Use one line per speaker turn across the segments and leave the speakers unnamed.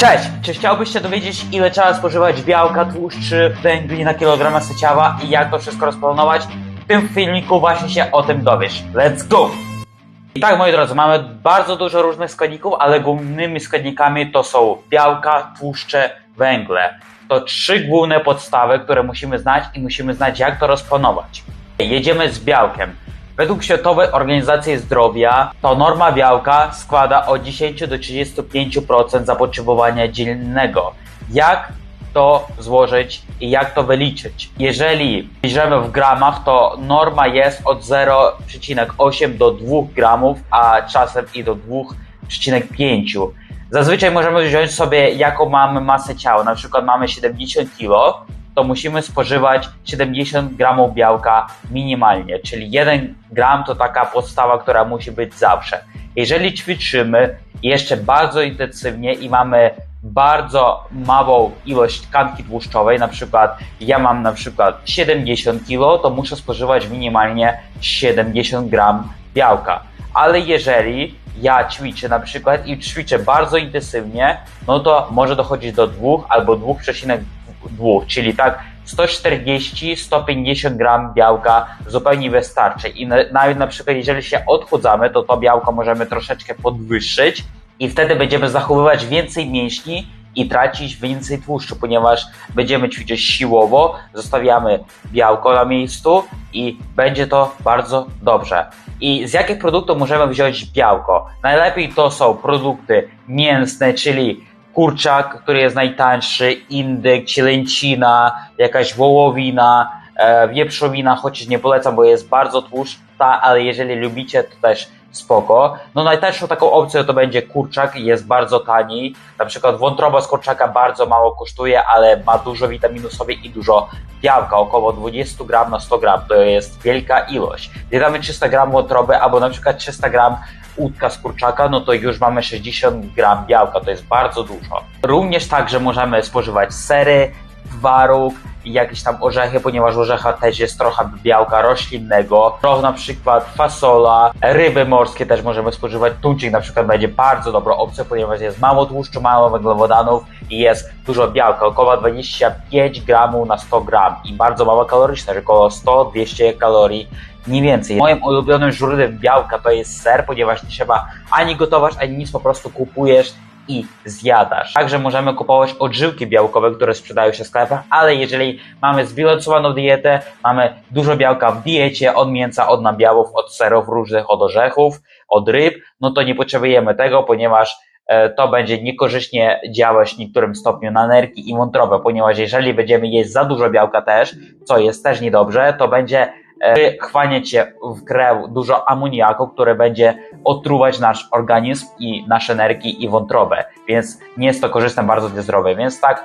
Cześć! Czy chciałbyś się dowiedzieć, ile trzeba spożywać białka, tłuszczy, węgli na kilogram masy ciała i jak to wszystko rozplanować? W tym filmiku właśnie się o tym dowiesz. Let's go! I tak, moi drodzy, mamy bardzo dużo różnych składników, ale głównymi składnikami to są białka, tłuszcze, węgle. To trzy główne podstawy, które musimy znać i musimy znać, jak to rozplanować. Jedziemy z białkiem. Według Światowej Organizacji Zdrowia to norma białka składa od 10 do 35% zapotrzebowania dziennego. Jak to złożyć i jak to wyliczyć? Jeżeli bierzemy w gramach, to norma jest od 0,8 do 2 gramów, a czasem i do 2,5. Zazwyczaj możemy wziąć sobie jaką mamy masę ciała, na przykład mamy 70 kg, to musimy spożywać 70 gramów białka minimalnie, czyli 1 gram to taka podstawa, która musi być zawsze. Jeżeli ćwiczymy jeszcze bardzo intensywnie i mamy bardzo małą ilość tkanki tłuszczowej, na przykład ja mam na przykład 70 kg, to muszę spożywać minimalnie 70 gram białka. Ale jeżeli ja ćwiczę na przykład i ćwiczę bardzo intensywnie, no to może dochodzić do 2 albo 2,2, czyli tak 140-150 gram białka zupełnie wystarczy. I na, nawet na przykład jeżeli się odchudzamy, to to białko możemy troszeczkę podwyższyć i wtedy będziemy zachowywać więcej mięśni i tracić więcej tłuszczu, ponieważ będziemy ćwiczyć siłowo, zostawiamy białko na miejscu i będzie to bardzo dobrze. I z jakich produktów możemy wziąć białko? Najlepiej to są produkty mięsne, czyli kurczak, który jest najtańszy, indyk, cielęcina, jakaś wołowina, e, wieprzowina, chociaż nie polecam, bo jest bardzo tłusta, ale jeżeli lubicie, to też spoko. No najtańszą taką opcją to będzie kurczak, jest bardzo tani. Na przykład wątroba z kurczaka bardzo mało kosztuje, ale ma dużo witaminów sobie i dużo białka, około 20 gram na 100 gram, to jest wielka ilość. Gdy damy 300 gram wątroby, albo na przykład 300 gram łódka z kurczaka, no to już mamy 60 gram białka, to jest bardzo dużo. Również także możemy spożywać sery, twaróg i jakieś tam orzechy, ponieważ w orzechach też jest trochę białka roślinnego, trochę na przykład fasola, ryby morskie też możemy spożywać, tuńczyk na przykład będzie bardzo dobrą opcją, ponieważ jest mało tłuszczu, mało węglowodanów i jest dużo białka, około 25 gramów na 100 gram i bardzo mało kaloryczne, że około 100-200 kalorii nie więcej. Moim ulubionym źródłem białka to jest ser, ponieważ nie trzeba ani gotować, ani nic, po prostu kupujesz i zjadasz. Także możemy kupować odżyłki białkowe, które sprzedają się w sklepach, ale jeżeli mamy zbilansowaną dietę, mamy dużo białka w diecie, od mięsa, od nabiałów, od serów różnych, od orzechów, od ryb, no to nie potrzebujemy tego, ponieważ e, to będzie niekorzystnie działać w niektórym stopniu na nerki i wątrobę, ponieważ jeżeli będziemy jeść za dużo białka też, co jest też niedobrze, to będzie e, wchłaniać się w krew dużo amoniaku, które będzie otruwać nasz organizm i nasze nerki i wątrobę, więc nie jest to korzystne bardzo dla zdrowia. Więc tak,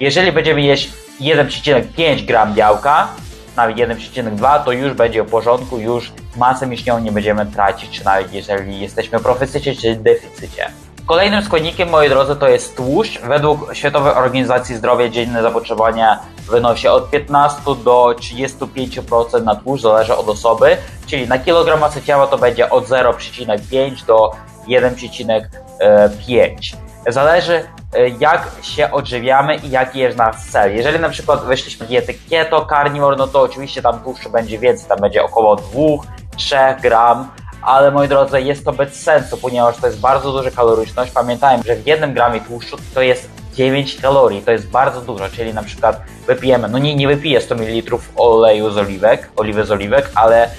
jeżeli będziemy jeść 1,5 gram białka, nawet 1,2, to już będzie w porządku, już masę mięśniową nie będziemy tracić, czy nawet jeżeli jesteśmy w proficycie czy deficycie. Kolejnym składnikiem, moi drodzy, to jest tłuszcz. Według Światowej Organizacji Zdrowia dzienne zapotrzebowanie wynosi od 15 do 35% na tłuszcz, zależy od osoby, czyli na kilogram masy ciała to będzie od 0,5 do 1,5. Zależy e, jak się odżywiamy i jaki jest nasz cel. Jeżeli na przykład weszliśmy dietę keto, carnivore, no to oczywiście tam tłuszczu będzie więcej, tam będzie około 2-3 gram, ale moi drodzy, jest to bez sensu, ponieważ to jest bardzo duża kaloryczność. Pamiętajmy, że w jednym gramie tłuszczu to jest 9 kalorii, to jest bardzo dużo, czyli na przykład wypijemy, no nie, nie wypiję 100 ml oleju z oliwek, oliwy z oliwek, ale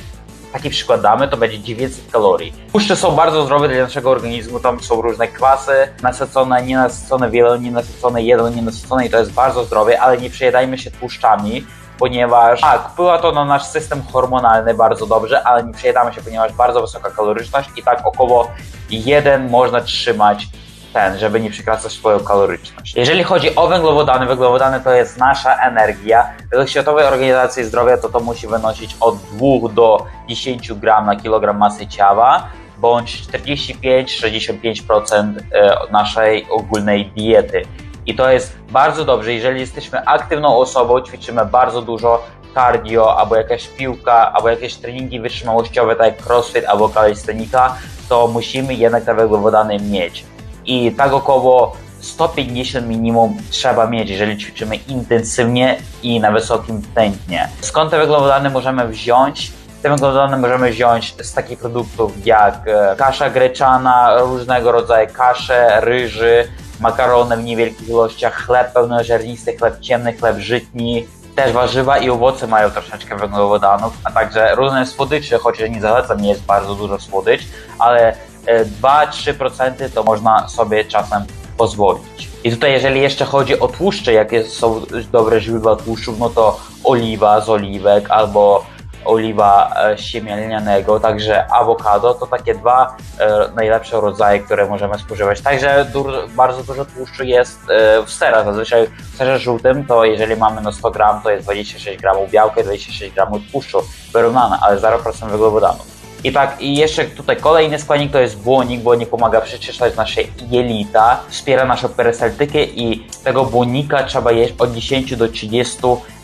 taki przykład damy, to będzie 900 kalorii. Tłuszcze są bardzo zdrowe dla naszego organizmu, tam są różne kwasy, nasycone, nienasycone, wielonienasycone, jednonienasycone i to jest bardzo zdrowe, ale nie przejedajmy się tłuszczami, ponieważ tak, wpływa to na nasz system hormonalny bardzo dobrze, ale nie przejedamy się, ponieważ bardzo wysoka kaloryczność i tak około 1 można trzymać ten, żeby nie przekraczać swoją kaloryczność. Jeżeli chodzi o węglowodany, węglowodany to jest nasza energia. Według Światowej Organizacji Zdrowia to to musi wynosić od 2 do 10 gram na kilogram masy ciała, bądź 45-65% e, naszej ogólnej diety. I to jest bardzo dobrze, jeżeli jesteśmy aktywną osobą, ćwiczymy bardzo dużo cardio, albo jakaś piłka, albo jakieś treningi wytrzymałościowe, tak jak crossfit albo kalistenika, to musimy jednak te węglowodany mieć i tak około 150 minimum trzeba mieć, jeżeli ćwiczymy intensywnie i na wysokim tętnie. Skąd te węglowodany możemy wziąć? Te węglowodany możemy wziąć z takich produktów jak e, kasza greczana, różnego rodzaju kasze, ryży, makarony w niewielkich ilościach, chleb pełnoziarnisty, chleb ciemny, chleb żytni, też warzywa i owoce mają troszeczkę węglowodanów, a także różne słodycze, chociaż nie zalecam, nie jest bardzo dużo słodycz, ale e, 2-3% to można sobie czasem pozwolić. I tutaj jeżeli jeszcze chodzi o tłuszcze, jakie są dobre źródła tłuszczów, no to oliwa z oliwek albo oliwa e, siemienia lnianego, także awokado to takie dwa e, najlepsze rodzaje, które możemy spożywać. Także bardzo dużo tłuszczu jest e, w serach. Zazwyczaj w serze żółtym to jeżeli mamy na 100 gram, to jest 26 gramów białka i 26 gramów tłuszczu wyrównane, ale 0% węglowodanów. I tak, i jeszcze tutaj kolejny składnik to jest błonik. Błonik pomaga przeczyszczać nasze jelita, wspiera naszą perystaltykę i tego błonika trzeba jeść od 10 do 30,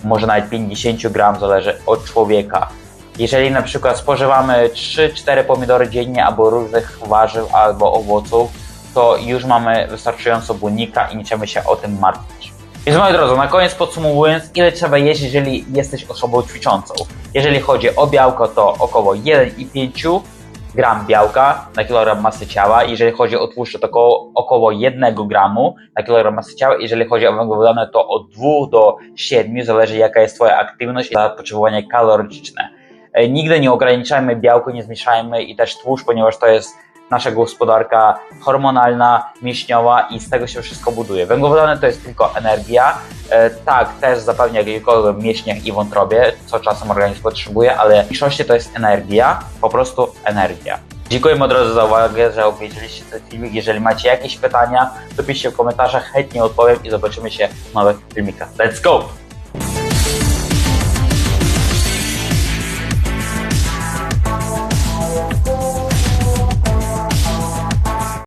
może nawet 50 gram, zależy od człowieka. Jeżeli na przykład spożywamy 3-4 pomidory dziennie albo różnych warzyw albo owoców, to już mamy wystarczająco błonnika i nie trzeba się o tym martwić. Więc moi drodzy, na koniec podsumowując, ile trzeba jeść, jeżeli jesteś osobą ćwiczącą? Jeżeli chodzi o białko, to około 1,5 gram białka na kilogram masy ciała. Jeżeli chodzi o tłuszcze, to około, około 1 gramu na kilogram masy ciała. Jeżeli chodzi o węglowodany, to od 2 do 7, zależy jaka jest Twoja aktywność i zapotrzebowanie kaloryczne. E, Nigdy nie ograniczajmy białko, nie zmniejszajmy i też tłuszcz, ponieważ to jest nasza gospodarka hormonalna, mięśniowa i z tego się wszystko buduje. Węglowodany to jest tylko energia. E, tak, też zapewnia glikogę w mięśniach i wątrobie, co czasem organizm potrzebuje, ale w większości to jest energia, po prostu energia. Dziękuję moi drodzy za uwagę, że obejrzeliście ten filmik. Jeżeli macie jakieś pytania, to piszcie w komentarzach, chętnie odpowiem i zobaczymy się w nowych filmikach. Let's go!